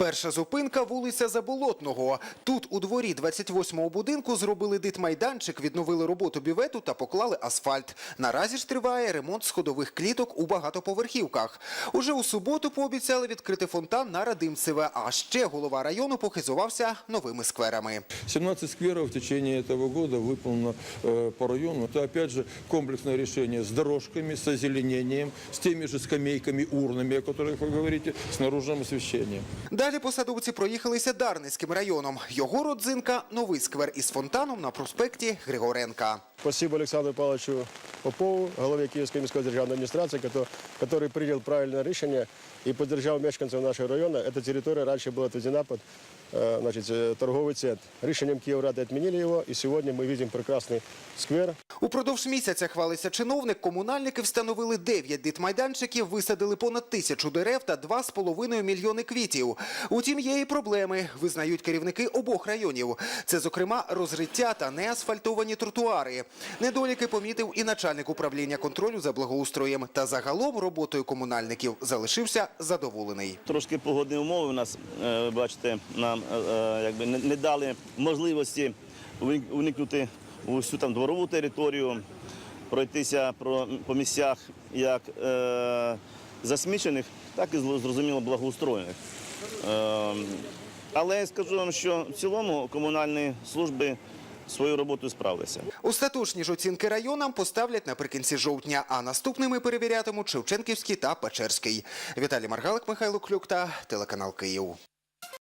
Перша зупинка вулиця Заболотного. Тут у дворі 28-го будинку зробили дитмайданчик, відновили роботу бювету та поклали асфальт. Наразі ж триває ремонт сходових кліток у багатоповерхівках. Уже у суботу пообіцяли відкрити фонтан на Радимцеве, а ще голова району похизувався новими скверами. 17 скверов в течение этого года выполнено э, по району. Это опять же комплексное решение с дорожками, с озеленением, с теми же скамейками, урнами, о которых вы говорите, с наружным освещением. Далі посадовці проїхалися Дарницьким районом. Його родзинка – новий сквер із фонтаном на проспекті Григоренка. Спасибо Олександру Павловичу Попову, голове Киевской міської державної адміністрації, кото- который принял правильное решение и поддержал мешканцев нашего района. Эта территория раньше была отведена под э, значит, э, торговый центр. Решением Киеврады отменили его, и сегодня мы видим прекрасный сквер. Упродовж місяця хвалиться чиновник. Комунальники встановили 9 дитмайданчиків, висадили понад тисячу дерев та 2,5 мільйони квітів. Утім, є і проблеми, визнають керівники обох районів. Це, зокрема, розриття та неасфальтовані тротуари. Недоліки помітив і начальник управління контролю за благоустроєм. Та загалом роботою комунальників залишився задоволений. Трошки погодні умови у нас, е, бачите, нам е, е, якби не, дали можливості уник- уникнути усю там дворову територію, пройтися про, по місцях як засмічених, так і зрозуміло благоустроєних. Е, але я скажу вам, що в цілому комунальні служби свою роботу справилися. Остаточні ж оцінки районам поставлять наприкінці жовтня, а наступними перевірятимуть Шевченківський та Печерський. Віталій Маргалик, Михайло Клюк та телеканал Київ.